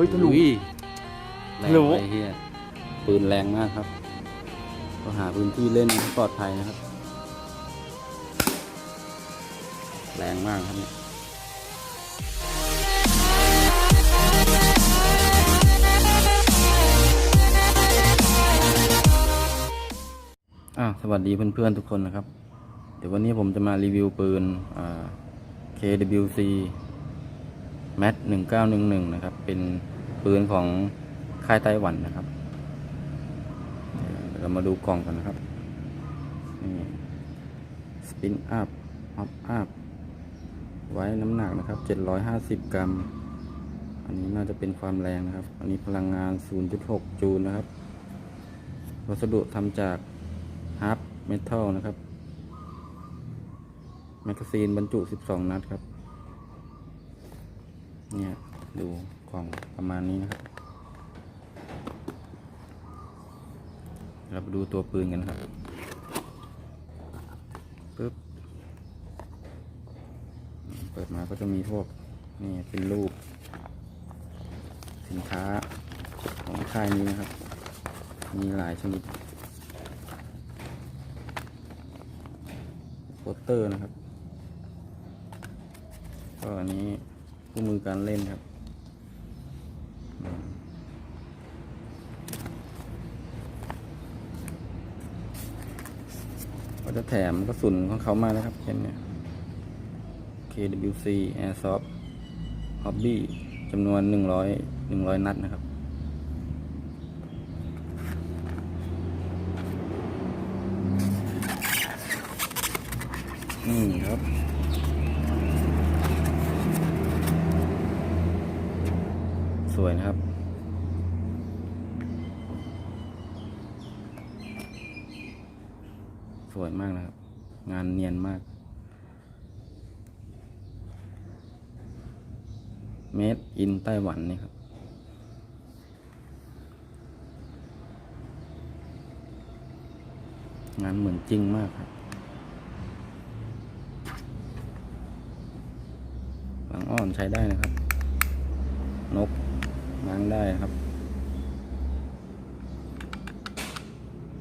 ฮ้ยทะลุอุ้ยแรงทะลุไปเฮียปืนแรงมากครับ ก็หาพื้นที่เล่นให้ปลอดภัยนะครับ แรงมากครับเนี่ยอะสวัสดีเพื่อนๆทุกคนนะครับ เดี๋ยววันนี้ผมจะมารีวิวปืนอ่า KWC MAT 1911นะครับ เป็นปืนของค่ายไต้หวันนะครับ เรามาดูกล่องกันนะครับ นี่สปินอัพฮอปอัพไว้น้ำหนักนะครับ750กรัม อันนี้น่าจะเป็นความแรงนะครับ อันนี้พลังงาน 0.6 จูลนะครับ วัสดุทำจากฮาร์ปเมทัลนะครับ แมกกาซีนบรรจุ 12 นัดครับ เนี่ยดูกล่องประมาณนี้นะครับเราไปดูตัวปืนกันครับปึ๊บเปิดมาก็จะมีพวกนี่เป็นรูป สินค้าของค่ายนี้นะครับ มีหลายชนิดโปสเตอร์นะครับ ก็อันนี้ คู่มือการเล่นครับ ก็จะแถมกระสุนของเขามานะครับ เช่นเนี่ย KWC Airsoft Hobby จำนวน100 100นัดนะครับนี่ครับ วยนะครับ สวยมากนะครับ งานเนียนมาก เมดอินไต้หวันนี่ครับงานเหมือนจริงมากครับหลังอ่อนใช้ได้นะครับ นก ล้างได้ครับ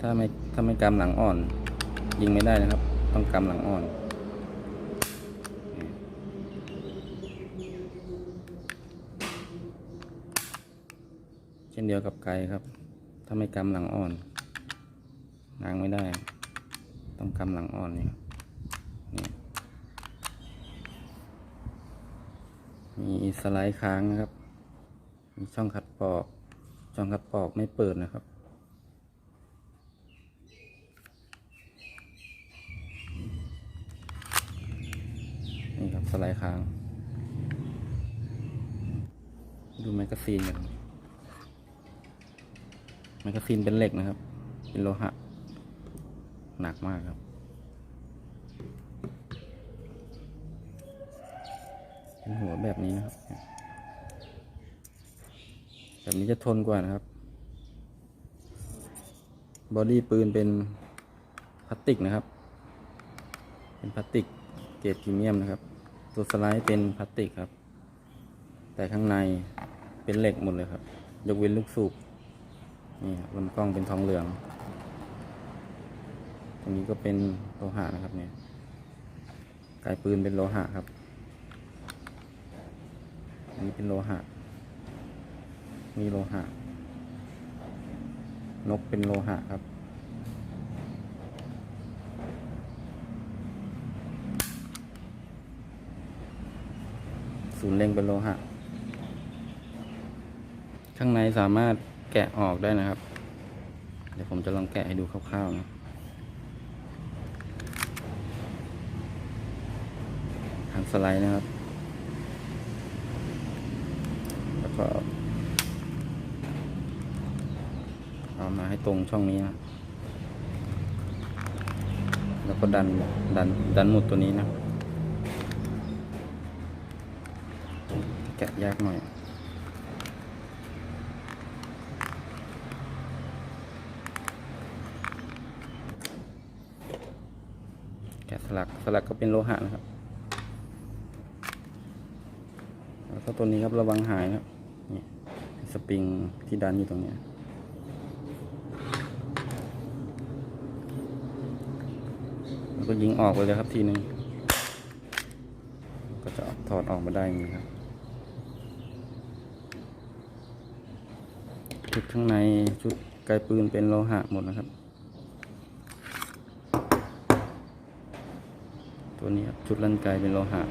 ถ้าไม่ถ้าไม่กำหลังอ่อน ยิงไม่ได้นะครับ ต้องกำหลังอ่อนเช่นเดียวกับไกครับ ถ้าไม่กำหลังอ่อน ล้างไม่ได้ ต้องกำหลังอ่อนนี่นี่มีสไลด์ค้างนะครับ มีช่องขัดปอก ช่องขัดปอกไม่เปิดนะครับนี่ครับสไลด์ค้าง ดูแมกกาซีนกันแมกกาซีนเป็นเหล็กนะครับ เป็นโลหะ หนักมากครับ เป็นหัวแบบนี้นะครับ แบบนี้จะทนกว่านะครับ บอดี้ปืนเป็นพลาสติกนะครับ เป็นพลาสติกเกรดพรีเมียมนะครับ ตัวสไลด์เป็นพลาสติกครับ แต่ข้างในเป็นเหล็กหมดเลยครับ ยกเว้นลูกสูบ นี่ครับลำกล้องเป็นทองเหลือง ตรงนี้ก็เป็นโลหะนะครับเนี่ยกายปืนเป็นโลหะครับ อันนี้เป็นโลหะ มีโลหะ นกเป็นโลหะครับ ศูนย์เล็งเป็นโลหะ ข้างในสามารถแกะออกได้นะครับ เดี๋ยวผมจะลองแกะให้ดูคร่าวๆนะทางสไลด์นะครับ แล้วก็เอา มาให้ตรงช่องนี้นะแล้วก็ดันดันดันหมุดตัวนี้นะ แกะยากหน่อยแกะสลักสลักก็เป็นโลหะนะครับ แล้วก็ตัวนี้ครับระวังหายนะครับนี่สปริงที่ดันอยู่ตรงนี้ย แล้วก็ยิงออกไปเลยครับทีหนึ่งก็จะถอดออกมาได้อย่างนี้ครับชุดข้างในชุดไกลปืนเป็นโลหะหมดนะครับ ตัวนี้ครับชุดลั่นไกเป็นโลหะ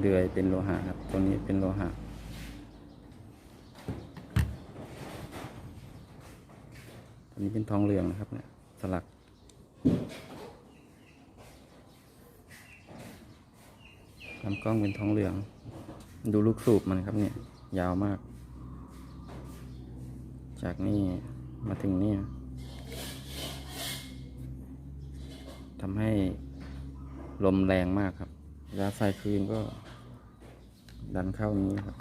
เดือยเป็นโลหะครับ ตัวนี้เป็นโลหะตัวนี้เป็นทองเหลืองนะครับเนี่ยสลัก ลำกล้องเป็นทองเหลือง ดูลูกสูบมันครับเนี่ย ยาวมาก จากนี่มาถึงนี่ทำให้ลมแรงมากครับเวลาใส่คืนก็ดันเข้านี้ครับ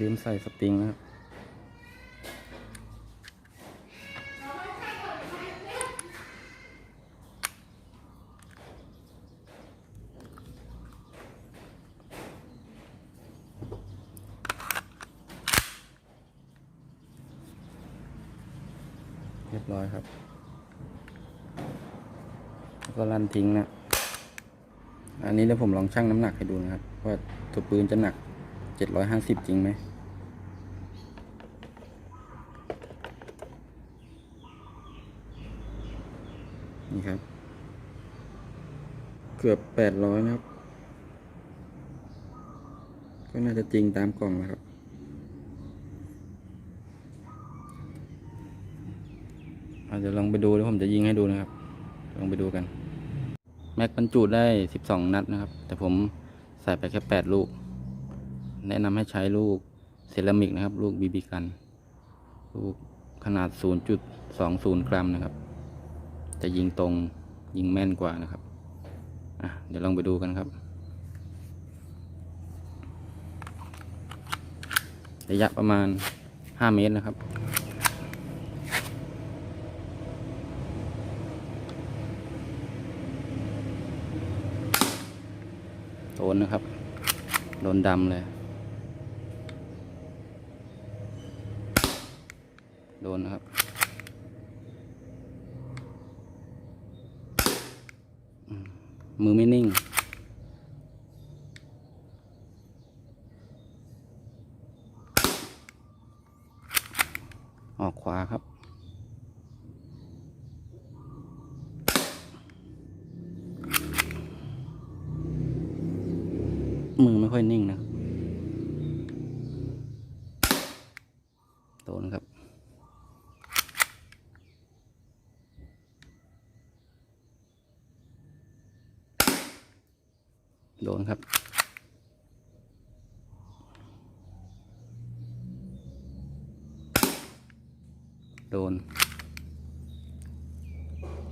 ลืมใส่สปริงนะครับเรียบร้อยครับ แล้วก็ลั่นทิ้งนะ อันนี้เดี๋ยวผมลองชั่งน้ำหนักให้ดูนะครับ ว่าตัวปืนจะหนัก 750จริงไหมนี่ครับ เกือบ800นะครับ ก็น่าจะจริงตามกล่องนะครับอาจจะลองไปดูแล้วผมจะยิงให้ดูนะครับ ลองไปดูกัน แม็กบรรจุได้ 12 นัดนะครับ แต่ผมใส่ไปแค่ 8 ลูก แนะนำให้ใช้ลูกเซรามิกนะครับ ลูกบีบีกัน ลูกขนาด 0.20 กรัมนะครับ จะยิงตรงยิงแม่นกว่านะครับอะเดี๋ยวลองไปดูกันครับ ระยะประมาณ 5 เมตรนะครับโดนนะครับ โดนดำเลย โดนนะครับมมือไม่นิ่ง ออกขวาครับ มือไม่ค่อยนิ่งนะครับ โดนครับ โดนครับ โดน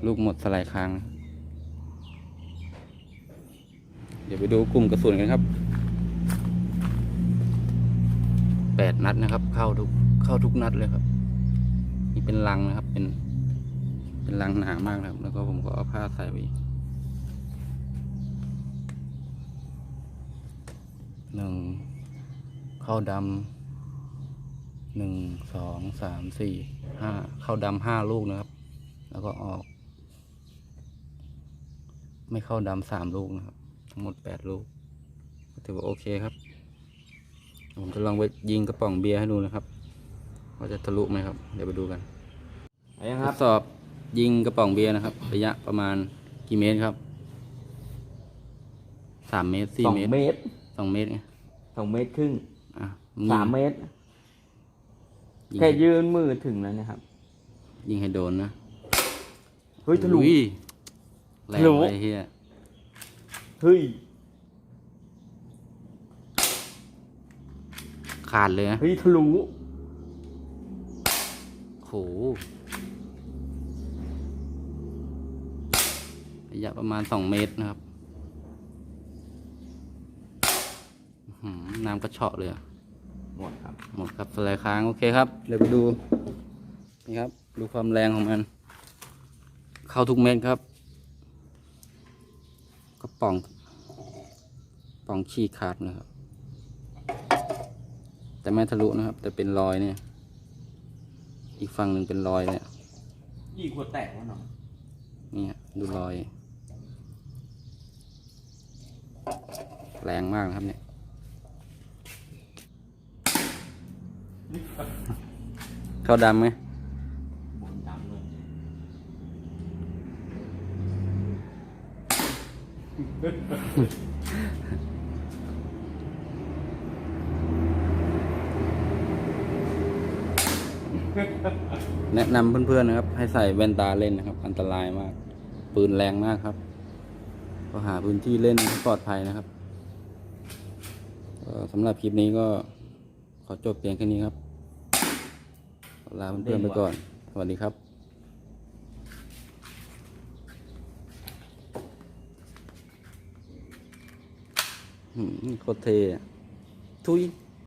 ลูกหมดสลายคาง เดี๋ยวไปดูกลุ่มกระสุนกันครับแปดนัดนะครับ เข้าทุกเข้าทุกนัดเลยครับ นี่เป็นลังนะครับ เป็น เป็นลังหนามากนะครับ แล้วก็ผมก็เอาผ้าใส่ไว้อีก หนึ่งเข้าดำหนึ่งสองสามสี่ห้าเข้าดำห้าลูกนะครับ แล้วก็ออก ไม่เข้าดำสามลูกนะครับ ทั้งหมดแปดลูกก็ถือว่าโอเคครับ ผมจะลองไปยิงกระป๋องเบียร์ให้ดูนะครับว่าจะทะลุไหมครับ เดี๋ยวไปดูกันเอายังทครับดสอบยิงกระป๋องเบียร์นะครับ ระยะประมาณกี่เมตรครับสามเมตรสี่สองเมตรเมตรส องเมตรไงสองเมตรครึ่งอะสามเมตร ยิงแค่ยืนมือถึงแล้วนะครับ ยิงให้โดนนะเฮ้ยทะลุ อุ้ยแรงทะลุ ไปเฮียเฮ้ยขาดเลยนะเฮ้ยทะลุโหระยะประมาณสองเมตรนะครับ หืม น้ำกระเฉาะเลยอะหมดครับหมดครับสไลด์ค้าง โอเคครับ เดี๋ยวไปดู นี่ครับ ดูความแรงของมัน เข้าทุกเม็ดครับก็ป่อง ป่องขี้ขาดนะครับ แต่ไม่ทะลุนะครับ แต่เป็นรอยเนี่ย อีกฝั่งหนึ่งเป็นรอยเนี่ย ยี่ขวดแตกวะเนาะนี่ฮะดูรอย แรงมากนะครับเนี่ย เข้าดำไหมแนะนำเพื่อนๆนะครับ ให้ใส่แว่นตาเล่นนะครับ อันตรายมาก ปืนแรงมากครับ ก็หาพื้นที่เล่นปลอดภัยนะครับสำหรับคลิปนี้ก็ขอจบเพียงแค่นี้ครับ ลาเพื่อนๆไปก่อน สวัสดีครับหืมโคตรเท่อะทุย